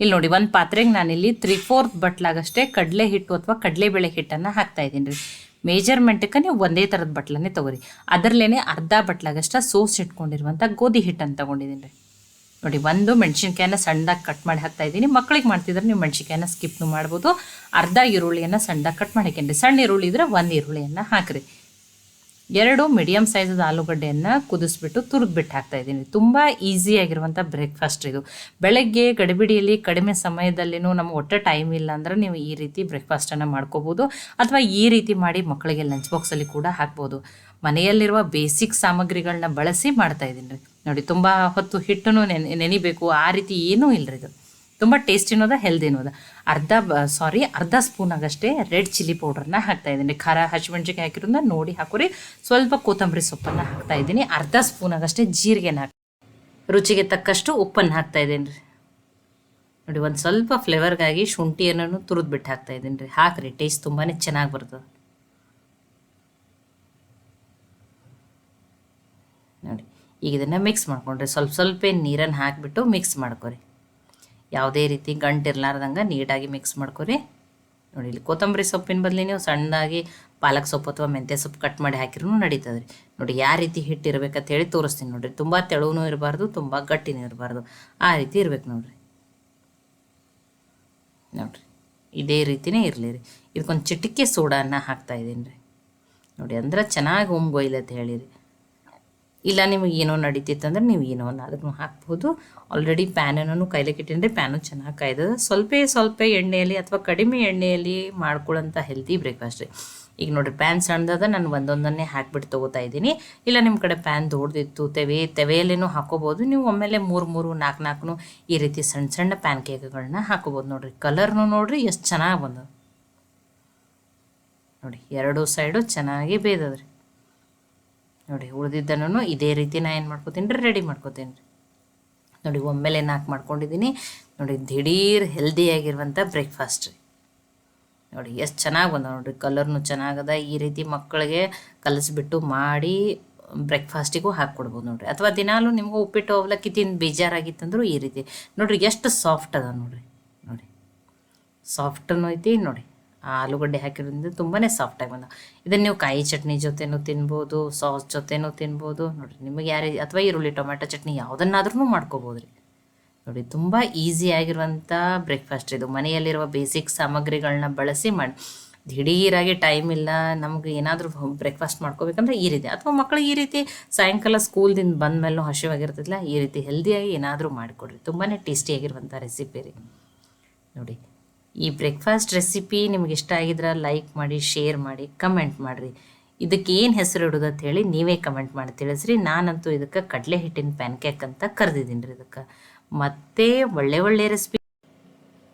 ಇಲ್ಲಿ ನೋಡಿ, ಒಂದು ಪಾತ್ರೆಗೆ ನಾನಿಲ್ಲಿ ತ್ರೀ ಫೋರ್ತ್ ಬಟ್ಲಾಗಷ್ಟೇ ಕಡಲೆ ಹಿಟ್ಟು ಅಥವಾ ಕಡಲೆಬೇಳೆ ಹಿಟ್ಟನ್ನು ಹಾಕ್ತಾ ಇದ್ದೀನಿ ರೀ. ಮೇಜರ್ಮೆಂಟಕ್ಕೆ ನೀವು ಒಂದೇ ಥರದ ಬಟ್ಲನ್ನೇ ತೊಗೊರಿ. ಅದರಲ್ಲೇ ಅರ್ಧ ಬಟ್ಲಾಗಷ್ಟ ಸೋಸ್ ಇಟ್ಕೊಂಡಿರುವಂಥ ಗೋಧಿ ಹಿಟ್ಟನ್ನು ತೊಗೊಂಡಿದ್ದೀನಿ ರೀ. ನೋಡಿ, ಒಂದು ಮೆಣಸಿನ್ಕಾಯನ್ನ ಸಣ್ಣದಾಗಿ ಕಟ್ ಮಾಡಿ ಹಾಕ್ತಾ ಇದ್ದೀನಿ. ಮಕ್ಕಳಿಗೆ ಮಾಡ್ತಿದ್ರೆ ನೀವು ಮೆಣಸಿನ್ಕಾಯನ್ನ ಸ್ಕಿಪ್ನು ಮಾಡ್ಬೋದು. ಅರ್ಧ ಈರುಳ್ಳಿಯನ್ನು ಸಣ್ಣದಾಗಿ ಕಟ್ ಮಾಡಿ ಸಣ್ಣ ಈರುಳ್ಳಿ ಇದ್ರೆ ಒಂದು ಈರುಳ್ಳಿಯನ್ನು ಹಾಕ್ರಿ. ಎರಡು ಮೀಡಿಯಮ್ ಸೈಜದ ಆಲೂಗಡ್ಡೆಯನ್ನು ಕುದಿಸ್ಬಿಟ್ಟು ತುರಿದ್ಬಿಟ್ಟು ಹಾಕ್ತಾ ಇದ್ದೀನಿ. ತುಂಬ ಈಸಿಯಾಗಿರುವಂಥ ಬ್ರೇಕ್ಫಾಸ್ಟ್ ಇದು. ಬೆಳಗ್ಗೆ ಗಡಿಬಿಡಿಯಲ್ಲಿ ಕಡಿಮೆ ಸಮಯದಲ್ಲಿನೂ ನಮ್ಮ ಒಟ್ಟೆ ಟೈಮ್ ಇಲ್ಲ ಅಂದ್ರೆ ನೀವು ಈ ರೀತಿ ಬ್ರೇಕ್ಫಾಸ್ಟನ್ನು ಮಾಡ್ಕೋಬೋದು. ಅಥವಾ ಈ ರೀತಿ ಮಾಡಿ ಮಕ್ಕಳಿಗೆ ಲಂಚ್ ಬಾಕ್ಸಲ್ಲಿ ಕೂಡ ಹಾಕ್ಬೋದು. ಮನೆಯಲ್ಲಿರುವ ಬೇಸಿಕ್ ಸಾಮಗ್ರಿಗಳನ್ನ ಬಳಸಿ ಮಾಡ್ತಾ ಇದ್ದೀನಿ. ನೋಡಿ, ತುಂಬ ಹೊತ್ತು ಹಿಟ್ಟನ್ನು ನೆನೆ ನೆನಿಬೇಕು. ಆ ರೀತಿ ಏನೂ ಇಲ್ಲರಿ ಇದು. ತುಂಬ ಟೇಸ್ಟಿನೂ ಅದ ಹೆಲ್ದಿನೂ ಅದ ಅರ್ಧ ಸಾರಿ ಅರ್ಧ ಸ್ಪೂನ್ ಆಗಷ್ಟೇ ರೆಡ್ ಚಿಲ್ಲಿ ಪೌಡ್ರನ್ನ ಹಾಕ್ತಾ ಇದ್ದೀನಿ. ಖಾರ ಹಸಿಮೆಣ್ಸಿಕಾಯಿ ಹಾಕಿರೋದ್ರಿಂದ ನೋಡಿ ಹಾಕೋರಿ. ಸ್ವಲ್ಪ ಕೊತ್ತಂಬರಿ ಸೊಪ್ಪನ್ನು ಹಾಕ್ತಾ ಇದ್ದೀನಿ. ಅರ್ಧ ಸ್ಪೂನ್ ಆಗಷ್ಟೇ ಜೀರಿಗೆನ ಹಾಕಿ ರುಚಿಗೆ ತಕ್ಕಷ್ಟು ಉಪ್ಪನ್ನು ಹಾಕ್ತಾ ಇದ್ದೀನಿ ರೀ. ನೋಡಿ, ಒಂದು ಸ್ವಲ್ಪ ಫ್ಲೇವರ್ಗಾಗಿ ಶುಂಠಿಯನ್ನು ತುರಿದ್ಬಿಟ್ಟು ಹಾಕ್ತಾ ಇದ್ದೀನಿ ರೀ. ಹಾಕ್ರಿ ಟೇಸ್ಟ್ ತುಂಬಾ ಚೆನ್ನಾಗಿ ಬರ್ತದೆ. ನೋಡಿ, ಈಗ ಇದನ್ನು ಮಿಕ್ಸ್ ಮಾಡ್ಕೊಂಡ್ರಿ. ಸ್ವಲ್ಪ ಸ್ವಲ್ಪ ನೀರನ್ನು ಹಾಕಿಬಿಟ್ಟು ಮಿಕ್ಸ್ ಮಾಡ್ಕೊರಿ. ಯಾವುದೇ ರೀತಿ ಗಂಟು ಇರ್ಲಾರ್ದಂಗೆ ನೀಟಾಗಿ ಮಿಕ್ಸ್ ಮಾಡ್ಕೊರಿ. ನೋಡಿ, ಇಲ್ಲಿ ಕೊತ್ತಂಬರಿ ಸೊಪ್ಪಿನ ಬದಲಿ ನೀವು ಸಣ್ಣದಾಗಿ ಪಾಲಕ್ ಸೊಪ್ಪು ಅಥವಾ ಮೆಂತ್ಯ ಸೊಪ್ಪು ಕಟ್ ಮಾಡಿ ಹಾಕಿರೂ ನಡೀತದೆ ರೀ ನೋಡಿ ಯಾವ ರೀತಿ ಹಿಟ್ಟು ಇರ್ಬೇಕಂತ ಹೇಳಿ ತೋರಿಸ್ತೀನಿ ನೋಡಿರಿ. ತುಂಬ ತೆಳುವೂ ಇರಬಾರ್ದು, ತುಂಬ ಗಟ್ಟಿನೂ ಇರಬಾರ್ದು. ಆ ರೀತಿ ಇರ್ಬೇಕು ನೋಡಿರಿ. ನೋಡಿರಿ, ಇದೇ ರೀತಿನೇ ಇರಲಿ ರೀ. ಇದಕ್ಕೊಂದು ಚಿಟಿಕೆ ಸೋಡಾನ ಹಾಕ್ತಾ ಇದ್ದೀನಿ ರೀ. ನೋಡಿ, ಅಂದ್ರೆ ಚೆನ್ನಾಗಿ ಒಮ್ಗೊಯ್ಲಿ ಅಂತ ಹೇಳಿರಿ. ಇಲ್ಲ, ನಿಮಗೆ ಏನೋ ನಡೀತಿತ್ತಂದ್ರೆ ನೀವು ಏನೋ ಅದನ್ನು ಹಾಕ್ಬೋದು. ಆಲ್ರೆಡಿ ಪ್ಯಾನನ್ನು ಕೈಲಿಕ್ಕೆ ಇಟ್ಟಿದ್ರೆ ಪ್ಯಾನು ಚೆನ್ನಾಗಿ ಕಾಯ್ದದ ಸ್ವಲ್ಪ ಸ್ವಲ್ಪ ಎಣ್ಣೆಯಲ್ಲಿ ಅಥವಾ ಕಡಿಮೆ ಎಣ್ಣೆಯಲ್ಲಿ ಮಾಡ್ಕೊಳ್ಳೋಂಥ ಹೆಲ್ತಿ ಬ್ರೇಕ್ಫಾಸ್ಟ್ ರೀ ಈಗ ನೋಡಿರಿ ಪ್ಯಾನ್ ಸಣ್ಣದಾದ ನಾನು ಒಂದೊಂದನ್ನೇ ಹಾಕ್ಬಿಟ್ಟು ತೊಗೋತಾ ಇದ್ದೀನಿ. ಇಲ್ಲ ನಿಮ್ಮ ಕಡೆ ಪ್ಯಾನ್ ದೊಡ್ಡದಿತ್ತು, ತೆವೆ, ತೆವೆಯಲ್ಲೇನೂ ಹಾಕೋಬೋದು. ನೀವು ಒಮ್ಮೆಲೆ ಮೂರು ಮೂರು ನಾಲ್ಕು ನಾಲ್ಕು ಈ ರೀತಿ ಸಣ್ಣ ಸಣ್ಣ ಪ್ಯಾನ್ ಕೇಕ್ಗಳನ್ನ ಹಾಕೋಬೋದು. ನೋಡಿರಿ ಕಲರ್ನು ನೋಡಿರಿ ಎಷ್ಟು ಚೆನ್ನಾಗಿ ಬಂದದ ನೋಡಿ ಎರಡು ಸೈಡು ಚೆನ್ನಾಗಿ ಬೇಯ್ದದ್ರಿ. ನೋಡಿ ಉಳಿದಿದ್ದನ್ನು ಇದೇ ರೀತಿ ನಾ ಏನು ಮಾಡ್ಕೋತೀನಿ ರೀ ರೆಡಿ ಮಾಡ್ಕೋತೀನಿ ರೀ. ನೋಡಿ, ಒಮ್ಮೆಲೆ ನಾಲ್ಕು ಮಾಡ್ಕೊಂಡಿದ್ದೀನಿ ನೋಡಿ, ದಿಢೀರ್ ಹೆಲ್ದಿಯಾಗಿರುವಂಥ ಬ್ರೇಕ್ಫಾಸ್ಟ್ ರೀ. ನೋಡಿ, ಎಷ್ಟು ಚೆನ್ನಾಗಿ ಬಂದ ನೋಡಿರಿ ಕಲರ್ನು ಚೆನ್ನಾಗದ. ಈ ರೀತಿ ಮಕ್ಕಳಿಗೆ ಕಲಿಸ್ಬಿಟ್ಟು ಮಾಡಿ ಬ್ರೇಕ್ಫಾಸ್ಟಿಗೂ ಹಾಕ್ಕೊಡ್ಬೋದು ನೋಡಿರಿ. ಅಥವಾ ದಿನಾಲೂ ನಿಮಗೂ ಉಪ್ಪಿಟ್ಟು, ಅವಲಕ್ಕಿ ತಿಂದು ಬೇಜಾರಾಗಿತ್ತಂದ್ರೂ ಈ ರೀತಿ. ನೋಡಿರಿ, ಎಷ್ಟು ಸಾಫ್ಟ್ ಅದ ನೋಡಿರಿ. ನೋಡಿ ಸಾಫ್ಟನ್ನು ಐತಿ, ನೋಡಿ. ಆಲೂಗಡ್ಡೆ ಹಾಕಿರೋದ್ರಿಂದ ತುಂಬಾ ಸಾಫ್ಟಾಗಿ ಬಂದ. ಇದನ್ನು ನೀವು ಕಾಯಿ ಚಟ್ನಿ ಜೊತೆನೂ ತಿನ್ಬೋದು ಸಾಸ್ ಜೊತೆನೂ ತಿನ್ಬೋದು. ನೋಡಿರಿ, ನಿಮಗೆ ಯಾರು, ಅಥವಾ ಈರುಳ್ಳಿ ಟೊಮೆಟೊ ಚಟ್ನಿ ಯಾವುದನ್ನಾದ್ರೂ ಮಾಡ್ಕೋಬೋದು ರೀ. ನೋಡಿ, ತುಂಬ ಈಸಿಯಾಗಿರುವಂಥ ಬ್ರೇಕ್ಫಾಸ್ಟ್ ಇದು. ಮನೆಯಲ್ಲಿರುವ ಬೇಸಿಕ್ ಸಾಮಗ್ರಿಗಳನ್ನ ಬಳಸಿ ಮಾಡಿ. ದಿಢೀರಾಗಿ ಟೈಮ್ ಇಲ್ಲ, ನಮ್ಗೆ ಏನಾದರೂ ಬ್ರೇಕ್ಫಾಸ್ಟ್ ಮಾಡ್ಕೋಬೇಕಂದ್ರೆ ಈ ರೀತಿ. ಅಥವಾ ಮಕ್ಕಳಿಗೆ ಈ ರೀತಿ ಸಾಯಂಕಾಲ ಸ್ಕೂಲ್ದಿಂದ ಬಂದ ಮೇಲೂ ಹಸಿವಾಗಿರ್ತದಿಲ್ಲ ಈ ರೀತಿ ಹೆಲ್ದಿಯಾಗಿ ಏನಾದರೂ ಮಾಡಿಕೊಡ್ರಿ. ತುಂಬಾ ಟೇಸ್ಟಿಯಾಗಿರುವಂಥ ರೆಸಿಪಿ ರೀ. ನೋಡಿ ಈ ಬ್ರೇಕ್ಫಾಸ್ಟ್ ರೆಸಿಪಿ ನಿಮ್ಗೆ ಇಷ್ಟ ಆಗಿದ್ರೆ ಲೈಕ್ ಮಾಡಿ ಶೇರ್ ಮಾಡಿ ಕಮೆಂಟ್ ಮಾಡಿರಿ. ಇದಕ್ಕೆ ಏನು ಹೆಸರು ಇಡೋದು ಅಂತ ಹೇಳಿ ನೀವೇ ಕಮೆಂಟ್ ಮಾಡಿ ತಿಳಿಸ್ರಿ. ನಾನಂತೂ ಇದಕ್ಕೆ ಕಡಲೆ ಹಿಟ್ಟಿನ ಪ್ಯಾನ್ಕೇಕ್ ಅಂತ ಕರೆದಿದ್ದೀನಿ ರೀ ಇದಕ್ಕೆ. ಮತ್ತೆ ಒಳ್ಳೆ ಒಳ್ಳೆ ರೆಸಿಪಿ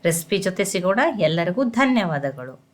ರೆಸಿಪಿ ಜೊತೆ ಸಿಗೋಣ. ಎಲ್ಲರಿಗೂ ಧನ್ಯವಾದಗಳು.